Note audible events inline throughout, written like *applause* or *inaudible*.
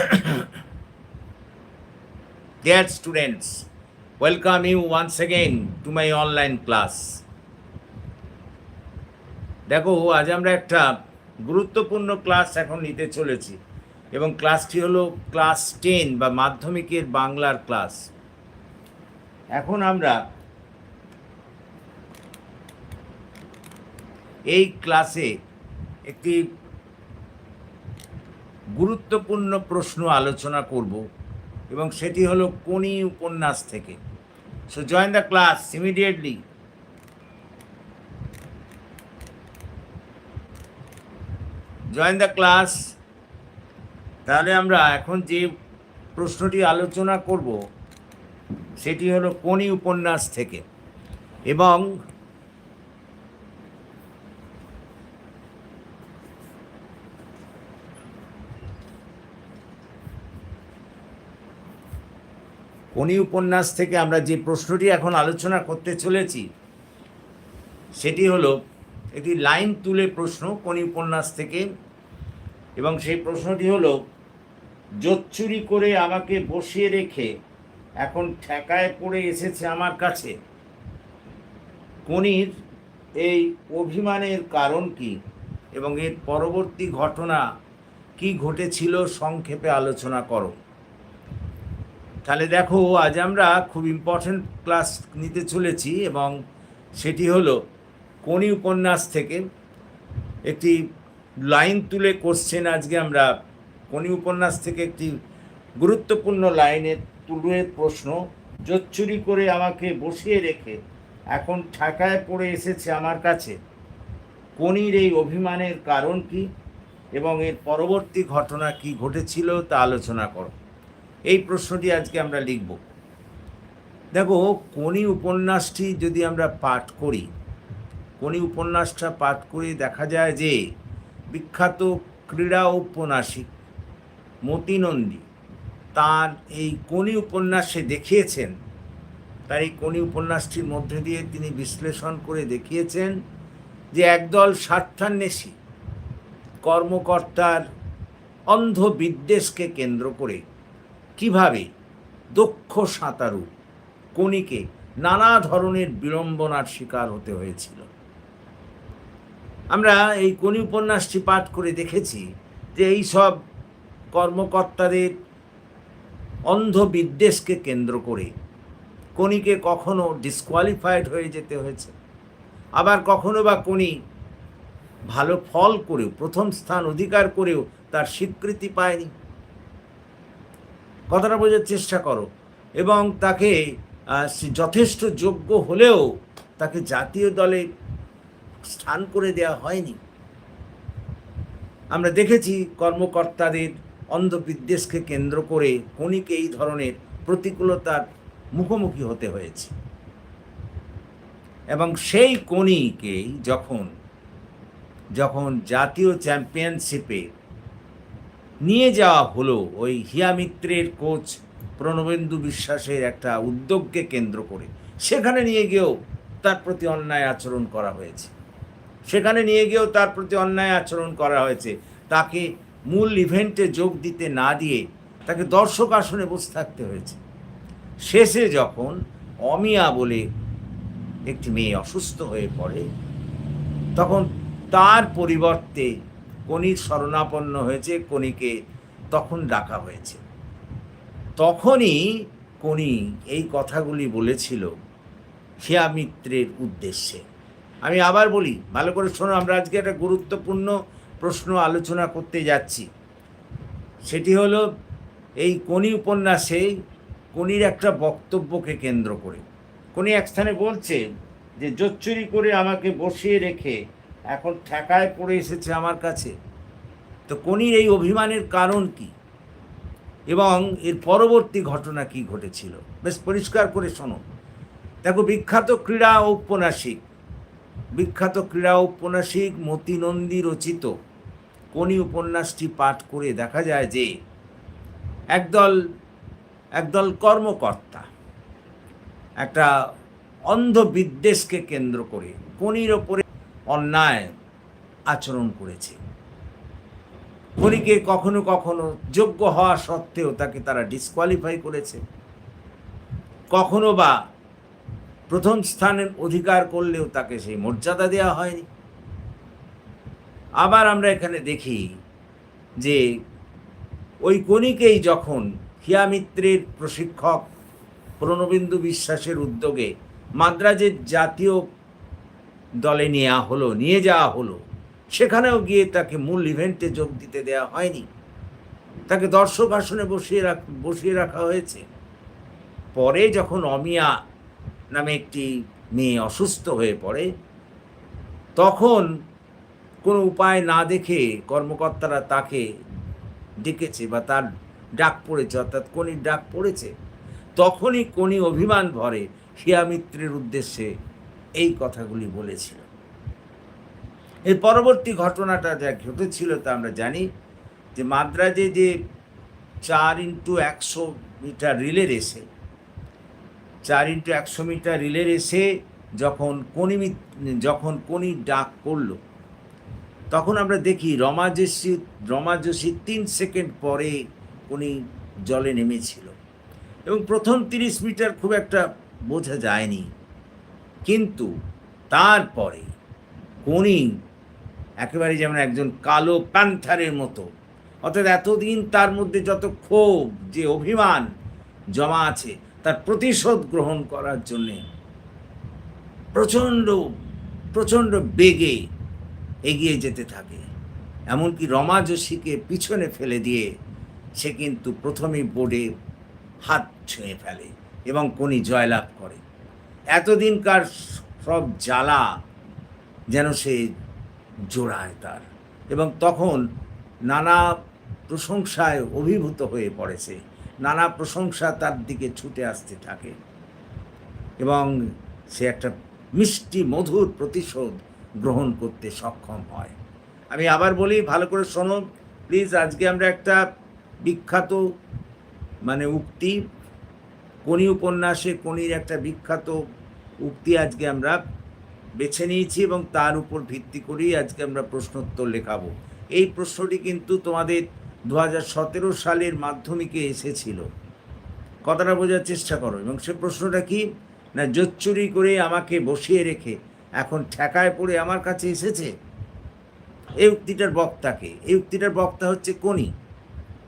*coughs* Dear students, welcome you once again to my online class. দেখো আজ আমরা একটা গুরুত্বপূর্ণ ক্লাস এখন নিতে চলেছি এবং ক্লাসটি হলো ক্লাস টেন বা মাধ্যমিকের বাংলার ক্লাস এখন আমরা এই ক্লাসে একটি গুরুত্বপূর্ণ প্রশ্ন আলোচনা করব এবং সেটি হলো কোনি উপন্যাস থেকে। So join the class immediately join the class তাহলে আমরা এখন যে প্রশ্নটি আলোচনা করব, সেটি হলো কোনি উপন্যাস থেকে। এবং কোনি উপন্যাস থেকে আমরা যে প্রশ্নটি এখন আলোচনা করতে চলেছি, সেটি হলো একটি লাইন তুলে প্রশ্ন কোনি উপন্যাস থেকে, এবং সেই প্রশ্নটি হলো জোচ্চুরি করে আমাকে বসিয়ে রেখে এখন ঠেকায় পড়ে এসেছে আমার কাছে। কনির এই অভিমানের কারণ কি, এবং এর পরবর্তী ঘটনা কি ঘটেছিল, সংক্ষেপে আলোচনা করো। তাহলে দেখো, আজ আমরা খুব ইম্পর্ট্যান্ট ক্লাস নিতে চলেছি এবং সেটি হলো কোনি উপন্যাস থেকে একটি লাইন তুলে কোশ্চেন আজকে আমরা কোনি উপন্যাস থেকে একটি গুরুত্বপূর্ণ লাইনের তুলে প্রশ্ন জোচ্চুরি করে আমাকে বসিয়ে রেখে এখন ঠাকায় পড়ে এসেছে আমার কাছে। কোনির এই অভিমানের কারণ কি এবং এর পরবর্তী ঘটনা কি ঘটেছিল তা আলোচনা করো। এই প্রশ্নটি আজকে আমরা লিখব। দেখো কোনি উপন্যাসটি যদি আমরা পাঠ করি কোনি উপন্যাসটা পাঠ করে দেখা যায় যে বিখ্যাত ক্রীড়া ঔপন্যাসিক মতিনন্দী তার এই কোনি উপন্যাসে দেখিয়েছেন, তার এই কোনি উপন্যাসটির মধ্যে দিয়ে তিনি বিশ্লেষণ করে দেখিয়েছেন যে একদল স্বার্থান্বেষী কর্মকর্তার অন্ধ বিদ্বেষকে কেন্দ্র করে কীভাবে দক্ষ সাঁতারু কণিকে নানা ধরনের বিড়ম্বনার শিকার হতে হয়েছিল? আমরা এই কণি উপন্যাসটি পাঠ করে দেখেছি যে এই সব কর্মকর্তাদের অন্ধ বিদ্বেষকে কেন্দ্র করে কণিকে কখনো ডিসকোয়ালিফাইড হয়ে যেতে হয়েছে। আবার কখনো বা কণি ভালো ফল করেও, প্রথম স্থান অধিকার করেও তার স্বীকৃতি পায়নি। কথাটা বোঝার চেষ্টা করো। এবং তাকে যথেষ্ট যোগ্য হলেও তাকে জাতীয় দলে স্থান করে দেওয়া হয়নি। আমরা দেখেছি কর্মকর্তাদের অন্ধবিদ্বেষকে কেন্দ্র করে কণিকে এই ধরনের প্রতিকূলতার মুখোমুখি হতে হয়েছে। এবং সেই কণিকেই যখন যখন জাতীয় চ্যাম্পিয়নশিপে নিয়ে যাওয়া হলো ওই হিয়ামিত্রের কোচ প্রণবেন্দু বিশ্বাসের একটা উদ্যোগকে কেন্দ্র করে। সেখানে নিয়ে গিয়েও তার প্রতি অন্যায় আচরণ করা হয়েছে। সেখানে নিয়ে গিয়েও তার প্রতি অন্যায় আচরণ করা হয়েছে। তাকে মূল ইভেন্টে যোগ দিতে না দিয়ে তাকে দর্শক আসনে বসে থাকতে হয়েছে। শেষে যখন অমিয়া বলে একটি মেয়ে অসুস্থ হয়ে পড়ে, তখন তার পরিবর্তে কনির শরণাপন্ন হয়েছে কনিকে তখন ডাকা হয়েছে। তখনই কনি এই কথাগুলি বলেছিল হিয়া মিত্রের উদ্দেশ্যে। আমি আবার বলি, ভালো করে শোনো, আমরা আজকে একটা গুরুত্বপূর্ণ প্রশ্ন আলোচনা করতে যাচ্ছি। সেটি হলো, এই কনি উপন্যাসে কনির একটা বক্তব্যকে কেন্দ্র করে। কনি এক স্থানে বলছে যে, জোচ্চুরি করে আমাকে বসিয়ে রেখে এখন ঠেকায় পড়ে এসেছে আমার কাছে। তো কনির এই অভিমানের কারণ কি? এবং এর পরবর্তী ঘটনা কি ঘটেছিল? বেশ পরিষ্কার করে শোনো। দেখো, বিখ্যাত ক্রীড়া ঔপন্যাসিক বিখ্যাত ক্রীড়া ঔপন্যাসিক মতিনন্দী রচিত কোনি উপন্যাসটি পাঠ করে দেখা যায় যে একদল একদল কর্মকর্তা একটা অন্ধ বিদ্বেষকে কেন্দ্র করে কোনির ওপরে অন্যায় আচরণ করেছে। খনিকে কখনো কখনো যোগ্য হওয়া সত্ত্বেও তাকে তারা ডিসকোয়ালিফাই করেছে। কখনো বা প্রথম স্থানের অধিকার করলেও তাকে সেই মর্যাদা দেওয়া হয়নি। আবার আমরা এখানে দেখি যে ওই কণিকেই যখন হিয়ামিত্রের প্রশিক্ষক প্রণবিন্দু বিশ্বাসের উদ্যোগে মাদ্রাজের জাতীয় দলে নেওয়া হলো, নিয়ে যাওয়া হলো। সেখানেও গিয়ে তাকে মূল ইভেন্টে যোগ দিতে দেওয়া হয়নি। তাকে দর্শক আসনে বসিয়ে রাখ, বসিয়ে রাখা হয়েছে। পরে যখন অমিয়া নামে একটি মেয়ে অসুস্থ হয়ে পড়ে, তখন কোনো উপায় না দেখে কর্মকর্তারা তাকে ডেকেছে বা তার ডাক পড়েছে, অর্থাৎ কনির ডাক পড়েছে। তখনই কনি অভিমান ভরে হিয়ামিত্রের উদ্দেশ্যে এই কথাগুলি বলেছিল। এর পরবর্তী ঘটনাটা যা ঘটেছিল তা আমরা জানি যে মাদ্রাজে যে চার ইন্টু একশো মিটার রিলে রেসে চার ইন্টু একশো মিটার রিলে রেসে যখন কনি যখন কনির ডাক পড়ল, তখন আমরা দেখি রমা যোশী রমা রমাজসী তিন সেকেন্ড পরে উনি জলে নেমেছিল। এবং প্রথম তিরিশ মিটার খুব একটা বোঝা যায়নি। কিন্তু তারপরে কোনি একেবারে যেমন একজন কালো প্যান্থারের মতো, অর্থাৎ এতদিন তার মধ্যে যত ক্ষোভ, যে অভিমান জমা আছে, তার প্রতিশোধ গ্রহণ করার জন্যে প্রচণ্ড প্রচণ্ড বেগে এগিয়ে যেতে থাকে। এমনকি রমা যোশীকে পিছনে ফেলে দিয়ে সে কিন্তু প্রথমেই বোর্ডে হাত ছুঁয়ে ফেলে এবং কোনি জয়লাভ করে। এতদিনকার সব জ্বালা যেন সে জোড়ায় তার। এবং তখন নানা প্রশংসায় অভিভূত হয়ে পড়েছে নানা প্রশংসা তার দিকে ছুটে আসতে থাকে। এবং সে একটা মিষ্টি, মধুর প্রতিশোধ গ্রহণ করতে সক্ষম হয়। আমি আবার বলি, ভালো করে শোনো, প্লিজ, আজকে আমরা একটা বিখ্যাত মানে উক্তি কোনি উপন্যাসে কোনির একটা বিখ্যাত উক্তি আজকে আমরা বেছে নিয়েছি এবং তার উপর ভিত্তি করেই আজকে আমরা প্রশ্নোত্তর লেখাবো। এই প্রশ্নটি কিন্তু তোমাদের দু সালের মাধ্যমিকে এসেছিল। কথাটা বোঝার চেষ্টা করো এবং সে প্রশ্নটা কি? না জোচ্চুরি করে আমাকে বসিয়ে রেখে এখন ঠেকায় পড়ে আমার কাছে এসেছে? এই উক্তিটার বক্তাকে। এই উক্তিটার বক্তা হচ্ছে কোনি।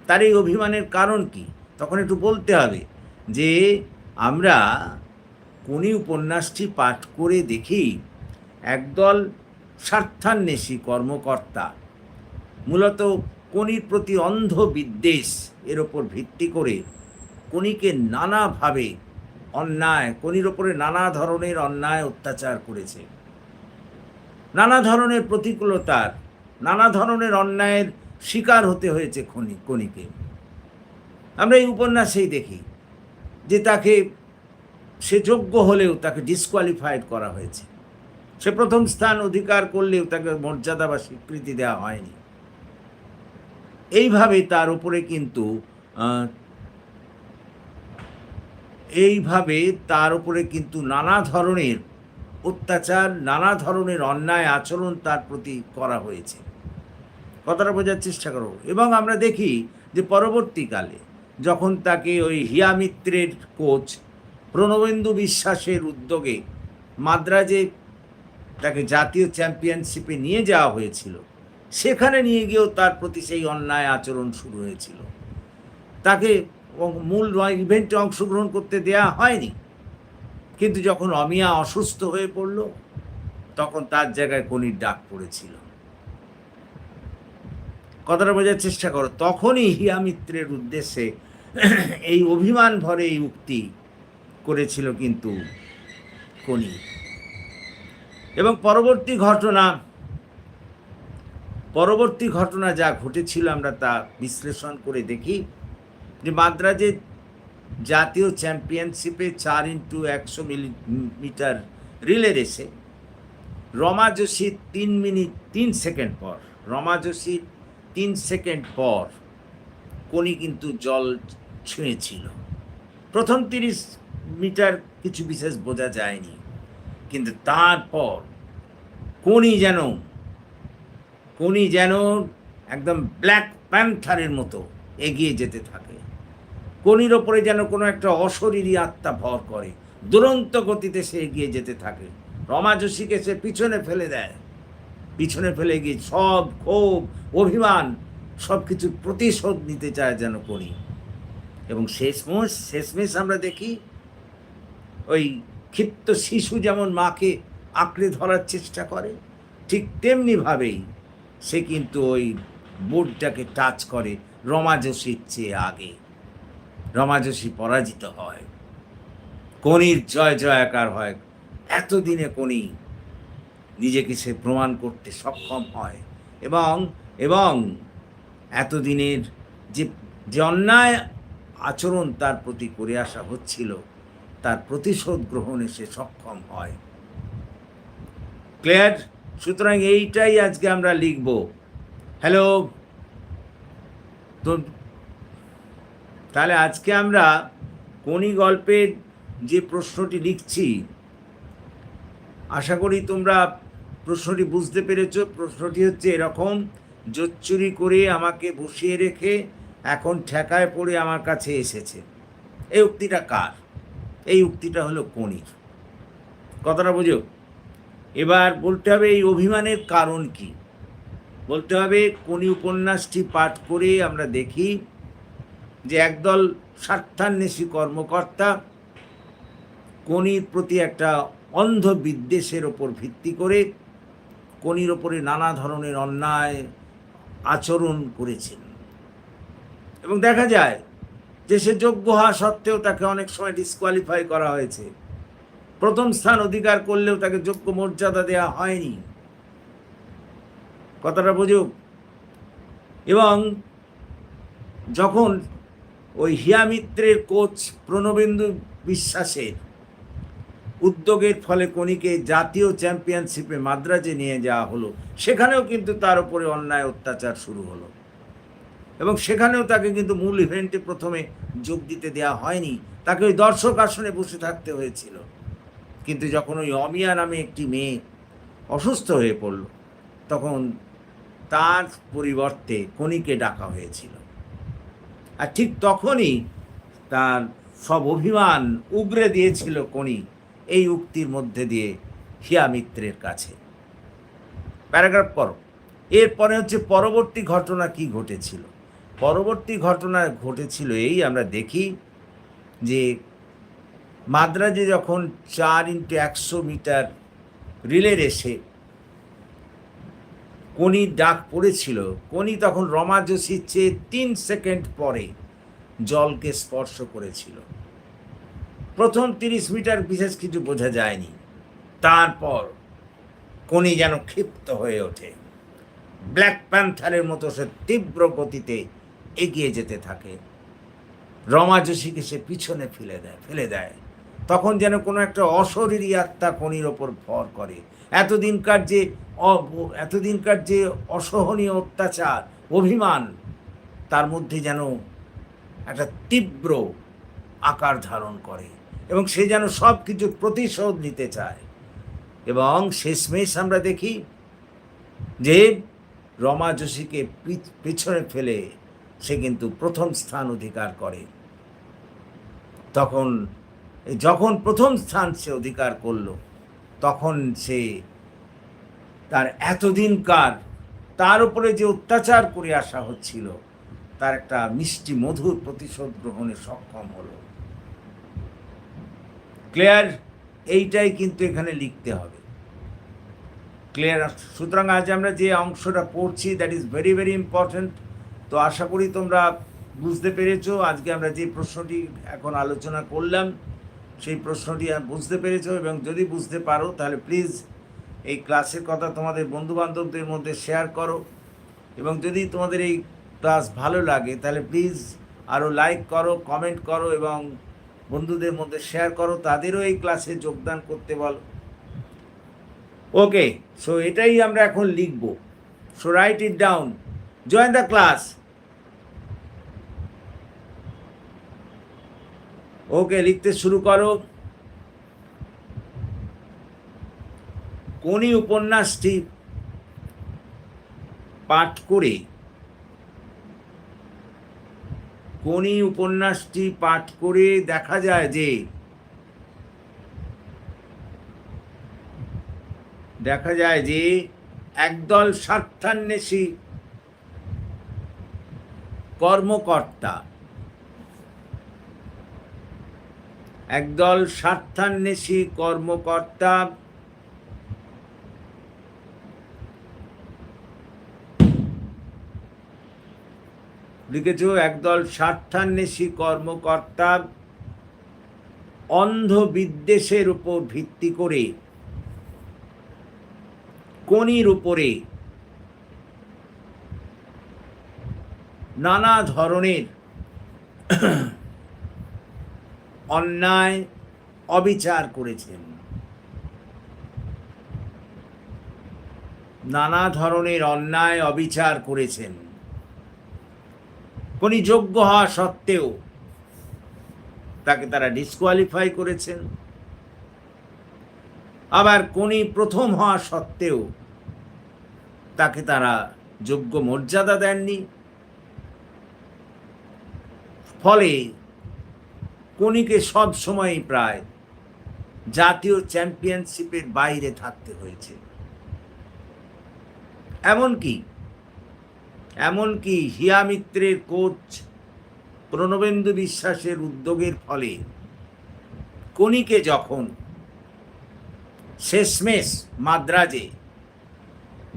তার এই অভিমানের কারণ কি? তখন একটু বলতে হবে। যে আমরা কোনি উপন্যাসটি পাঠ করে দেখি, একদল স্বার্থান্বেষী কর্মকর্তা, মূলত কোনির প্রতি অন্ধ বিদ্বেষ এর ওপর ভিত্তি করে কোনিকে নানাভাবে অন্যায় কোনির ওপরে নানা ধরনের অন্যায় অত্যাচার করেছে। নানা ধরনের প্রতিকূলতার, নানা ধরনের অন্যায়ের শিকার হতে হয়েছে খনি কনিকে আমরা এই উপন্যাসেই দেখি। যে তাকে সে যোগ্য হলেও তাকে ডিসকোয়ালিফাইড করা হয়েছে। সে প্রথম স্থান অধিকার করলেও তাকে মর্যাদা বা স্বীকৃতি দেওয়া হয়নি। এইভাবে তার উপরে কিন্তু এইভাবে তার উপরে কিন্তু নানা ধরনের অত্যাচার, নানা ধরনের অন্যায় আচরণ তার প্রতি করা হয়েছে। কথাটা বোঝার চেষ্টা করো। এবং আমরা দেখি যে পরবর্তীকালে যখন তাকে ওই হিয়ামিত্রের কোচ প্রণবেন্দু বিশ্বাসের উদ্যোগে মাদ্রাজে তাকে জাতীয় চ্যাম্পিয়নশিপে নিয়ে যাওয়া হয়েছিল, সেখানে নিয়ে গিয়েও তার প্রতি সেই অন্যায় আচরণ শুরু হয়েছিল। তাকে মূল ইভেন্টে অংশগ্রহণ করতে দেয়া হয়নি। কিন্তু যখন অমিয়া অসুস্থ হয়ে পড়ল, তখন তার জায়গায় কনির ডাক পড়েছিল। কথাটা বোঝার চেষ্টা করো। তখনই হিয়ামিত্রের উদ্দেশ্যে এই অভিমান ভরে এই উক্তি করেছিল কিন্তু কনি। এবং পরবর্তী ঘটনা পরবর্তী ঘটনা যা ঘটেছিল আমরা তা বিশ্লেষণ করে দেখি যে মাদ্রাজের জাতীয় চ্যাম্পিয়নশিপে চার ইন্টু একশো মিটার রিলে রেসে রমা যোশী তিন মিনিট, তিন সেকেন্ড পর, রমা যোশী তিন সেকেন্ড পর কোনি কিন্তু জল ছুঁয়েছিল। প্রথম তিরিশ মিটার কিছু বিশেষ বোঝা যায়নি, কিন্তু তারপর কোনি যেন কোনি যেন একদম ব্ল্যাক প্যান্থারের মতো এগিয়ে যেতে থাকে। কনির ওপরে যেন কোনো একটা অশরীরী আত্মা ভর করে, দুরন্ত গতিতে সে এগিয়ে যেতে থাকে। রমা যোশীকে সে পিছনে ফেলে দেয়। পিছনে ফেলে গিয়ে সব ক্ষোভ, অভিমান সব কিছু প্রতিশোধ নিতে চায় যেন করি। এবং শেষমেশ শেষমেশ আমরা দেখি, ওই ক্ষিপ্ত শিশু যেমন মাকে আঁকড়ে ধরার চেষ্টা করে, ঠিক তেমনিভাবেই সে কিন্তু ওই বোর্ডটাকে টাচ করে রমা যোশীর চেয়ে আগে। রমা যোশী পরাজিত হয়। কনির জয়, জয়াকার হয়। এতদিনে কনি নিজেকে সে প্রমাণ করতে সক্ষম হয়। এবং এবং এতদিনের যে যে অন্যায় আচরণ তার প্রতি করে আসা হচ্ছিল, তার প্রতিশোধ গ্রহণে সে সক্ষম হয়। ক্লিয়ার? সুতরাং এইটাই আজকে আমরা লিখব। হ্যালো? তো, তাহলে আজকে আমরা কোনি গল্পের যে প্রশ্নটি লিখছি, আশা করি তোমরা প্রশ্নটি বুঝতে পেরেছ, প্রশ্নটি হচ্ছে এরকম, জোচ্চুরি করে আমাকে বসিয়ে রেখে এখন ঠেকায় পড়ে আমার কাছে এসেছে। এই উক্তিটা কার? এই উক্তিটা হলো কনির কথাটা বুঝো এবার বলতে হবে এই অভিমানের কারণ কি? বলতে হবে কোনি উপন্যাসটি পাঠ করে আমরা দেখি যে একদল স্বার্থান্বেষী কর্মকর্তা কনির প্রতি একটা অন্ধ বিদ্বেষের ওপর ভিত্তি করে কনির ওপরে নানা ধরনের অন্যায় আচরণ করেছেন। এবং দেখা যায় যে সে যোগ্য হওয়া সত্ত্বেও তাকে অনেক সময় ডিসকোয়ালিফাই করা হয়েছে। প্রথম স্থান অধিকার করলেও তাকে যোগ্য মর্যাদা দেওয়া হয়নি। কথাটা বুঝুক। এবং যখন ওই হিয়ামিত্রের কোচ প্রণবেন্দু বিশ্বাসের উদ্যোগের ফলে কনিকে জাতীয় চ্যাম্পিয়নশিপে মাদ্রাজে নিয়ে যাওয়া হলো। সেখানেও কিন্তু তার উপরে অন্যায় অত্যাচার শুরু হলো। এবং সেখানেও তাকে কিন্তু মূল ইভেন্টে প্রথমে যোগ দিতে দেওয়া হয়নি। তাকে ওই দর্শক আসনে বসে থাকতে হয়েছিল। কিন্তু যখন ওই অমিয়া নামে একটি মেয়ে অসুস্থ হয়ে পড়ল, তখন তার পরিবর্তে কনিকে ডাকা হয়েছিল। আর ঠিক তখনই তার সব অভিমান উগরে দিয়েছিল কনি এই উক্তির মধ্যে দিয়ে হিয়া মিত্রের কাছে। প্যারাগ্রাফ পড়ো। এরপরে হচ্ছে পরবর্তী ঘটনা কি ঘটেছিল? পরবর্তী ঘটনা ঘটেছিল এই, আমরা দেখি যে মাদ্রাজে যখন চার ইন্টু একশো মিটার রিলে রেসে কনির ডাক পড়েছিল কনি তখন রমা যোশীর চেয়ে তিন সেকেন্ড পরে জলকে স্পর্শ করেছিল। প্রথম তিরিশ মিটার বিশেষ কিছু বোঝা যায়নি। তারপর কনি যেন ক্ষিপ্ত হয়ে ওঠে। ব্ল্যাক প্যান্থারের মতো সে তীব্র গতিতে এগিয়ে যেতে থাকে। রমা যোশীকে সে পিছনে ফেলে দেয় ফেলে দেয়। তখন যেন কোনো একটা অশরীরী আত্মা কনির ওপর ভর করে। এতদিনকার যে এতদিনকার যে অসহনীয় অত্যাচার, অভিমান, তার মধ্যে যেন একটা তীব্র আকার ধারণ করে। এবং সে যেন সব কিছু প্রতিশোধ নিতে চায়। এবং শেষমেশ আমরা দেখি যে রমা যোশীকে পিছনে ফেলে সে কিন্তু প্রথম স্থান অধিকার করে। তখন, যখন প্রথম স্থান সে অধিকার করল, তখন সে তার এতদিনকার, তার উপরে যে অত্যাচার করে আসা হচ্ছিল, তার একটা মিষ্টি মধুর প্রতিশোধ গ্রহণে সক্ষম হলো। ক্লিয়ার এইটাই কিন্তু এখানে লিখতে হবে। ক্লিয়ার সুতরাং আজ আমরা যে অংশটা পড়ছি that is very very important তো আশা করি তোমরা বুঝতে পেরেছ, আজকে আমরা যে প্রশ্নটি এখন আলোচনা করলাম, সেই প্রশ্নটি বুঝতে পেরেছ এবং যদি বুঝতে পারো, তাহলে প্লিজ এই ক্লাসের কথা তোমাদের বন্ধুবান্ধবদের মধ্যে শেয়ার করো। এবং যদি তোমাদের এই ক্লাস ভালো লাগে, তাহলে প্লিজ আরও লাইক করো কমেন্ট করো এবং বন্ধুদের মধ্যে শেয়ার করো, তাদেরও এই ক্লাসে যোগদান করতে বলো। ওকে সো এটাই আমরা এখন লিখব। So write it down join the class okay লিখতে শুরু করো। কোনি উপন্যাসটি পাঠ করে কোনি উপন্যাসটি পাঠ করে দেখা যায় যে দেখা যায় যে একদল স্বার্থান্বেষী কর্মকর্তা, একদল স্বার্থান্বেষী কর্মকর্তা লিখেছ, একদল স্বার্থান্বেষী কর্মকর্তা অন্ধ বিদ্বেষের উপর ভিত্তি করে কনির উপরে নানা ধরনের অন্যায় অবিচার করেছেন। নানা ধরনের অন্যায় অবিচার করেছেন। কোনি যোগ্য হওয়া সত্ত্বেও তাকে তারা ডিসকোয়ালিফাই করেছেন। আবার কোনি প্রথম হওয়া সত্ত্বেও তাকে তারা যোগ্য মর্যাদা দেননি। ফলে কোনিকে সব সময়ই প্রায় জাতীয় চ্যাম্পিয়নশিপের বাইরে থাকতে হয়েছে। এমনকি এমনকি হিয়া মিত্রের কোচ প্রণবেন্দু বিশ্বাসের উদ্যোগের ফলে কনিকে যখন শেষমেশ মাদ্রাজে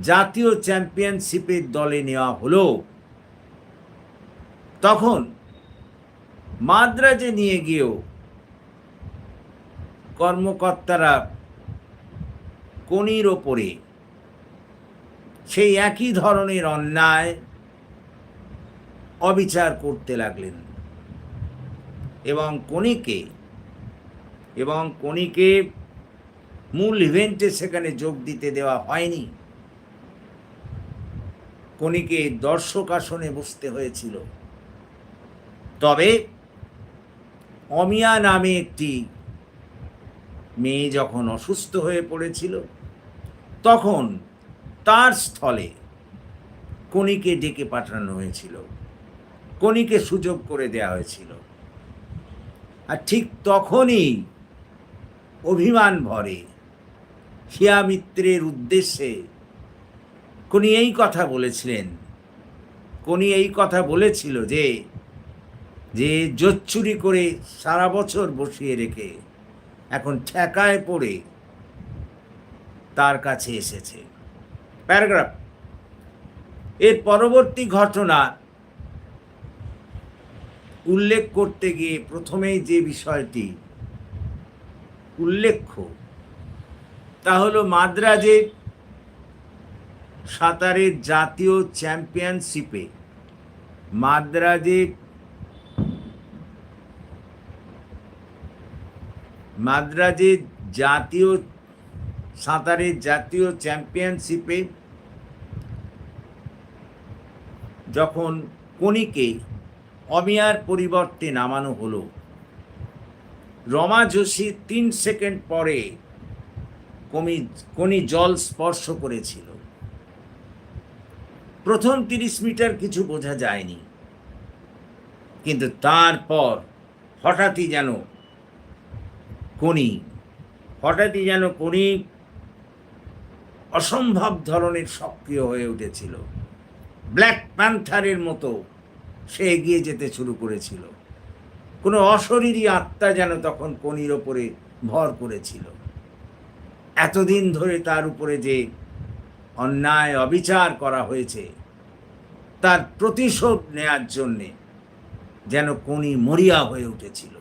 জাতীয় চ্যাম্পিয়নশিপের দলে নেওয়া হলো, তখন মাদ্রাজে নিয়ে গিয়েও কর্মকর্তারা কনির ওপরে সেই একই ধরনের অন্যায় অবিচার করতে লাগলেন। এবং কনিকে এবং কনিকে মূল ইভেন্টে সেখানে যোগ দিতে দেওয়া হয়নি। কনিকে দর্শক আসনে বসতে হয়েছিল। তবে অমিয়া নামে একটি মেয়ে যখন অসুস্থ হয়ে পড়েছিল, তখন তার স্থলে কনিকে ডেকে পাঠানো হয়েছিল। কনিকে সুযোগ করে দেওয়া হয়েছিল। আর ঠিক তখনই অভিমান ভরে হিয়া মিত্রের উদ্দেশ্যে কোনি এই কথা বলেছিলেন। কোনি এই কথা বলেছিল যে যে জোচ্চুরি করে সারা বছর বসিয়ে রেখে এখন ঠেকায় পড়ে তার কাছে এসেছে। প্যারাগ্রাফ। এর পরবর্তী ঘটনা উল্লেখ করতে গিয়ে প্রথমেই যে বিষয়টি উল্লেখ্য, তা হলো মাদ্রাজের সাঁতারের জাতীয় চ্যাম্পিয়নশিপে মাদ্রাজের মাদ্রাজের জাতীয় সাঁতারের জাতীয় চ্যাম্পিয়নশিপে যখন কনিকে অমিয়ার পরিবর্তে নামানো হলো, রমা যোশী তিন সেকেন্ড পরে কমি কনি জল স্পর্শ করেছিল। প্রথম তিরিশ মিটার কিছু বোঝা যায়নি, কিন্তু তারপর হঠাৎই যেন কোনি হঠাৎই যেন কোনি অসম্ভব ধরনের সক্রিয় হয়ে উঠেছিল। ব্ল্যাক প্যান্থারের মতো সে এগিয়ে যেতে শুরু করেছিল। কোনো অশরীরী আত্মা যেন তখন কনির ওপরে ভর করেছিল। এতদিন ধরে তার উপরে যে অন্যায় অবিচার করা হয়েছে, তার প্রতিশোধ নেয়ার জন্যে যেন কোনি মরিয়া হয়ে উঠেছিল।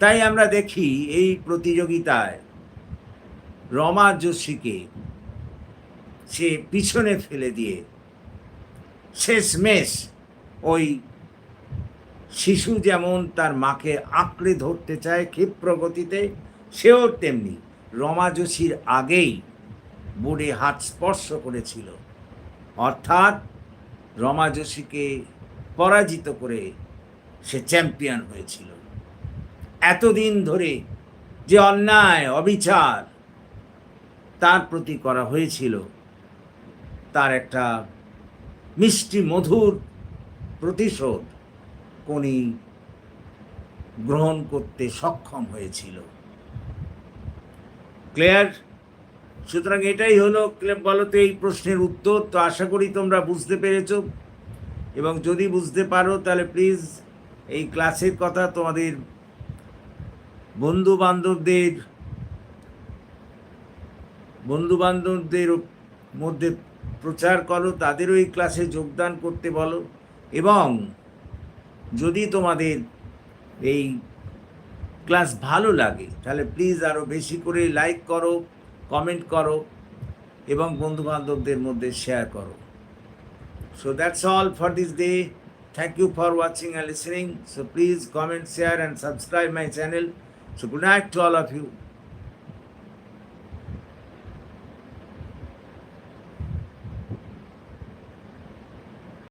তাই আমরা দেখি এই প্রতিযোগিতায় রমা যোশীকে সে পিছনে ফেলে দিয়ে শেষমেশ ওই শিশু যেমন তার মাকে আঁকড়ে ধরতে চায় ক্ষিপ্র গতিতে সেও তেমনি রমা যোশীর আগেই বোর্ডে হাত স্পর্শ করেছিল। অর্থাৎ রমা যোশীকে পরাজিত করে সে চ্যাম্পিয়ন হয়েছিল। এতদিন ধরে যে অন্যায়, অবিচার তার প্রতি করা হয়েছিল তার একটা মিষ্টি মধুর প্রতিশোধ কোনি গ্রহণ করতে সক্ষম হয়েছিল। ক্লিয়ার? সুতরাং এটাই হলো বলো তো এই প্রশ্নের উত্তর। তো আশা করি তোমরা বুঝতে পেরেছ। এবং যদি বুঝতে পারো, তাহলে প্লিজ এই ক্লাসের কথা তোমাদের বন্ধু বান্ধবদের বন্ধুবান্ধবদের মধ্যে প্রচার করো তাদের ওই ক্লাসে যোগদান করতে বলো এবং যদি তোমাদের এই ক্লাস ভালো লাগে, তাহলে প্লিজ আরও বেশি করে লাইক করো, কমেন্ট করো এবং বন্ধুবান্ধবদের মধ্যে শেয়ার করো। So that's all for this day thank you for watching and listening so please comment share and subscribe my channel so good night to all of you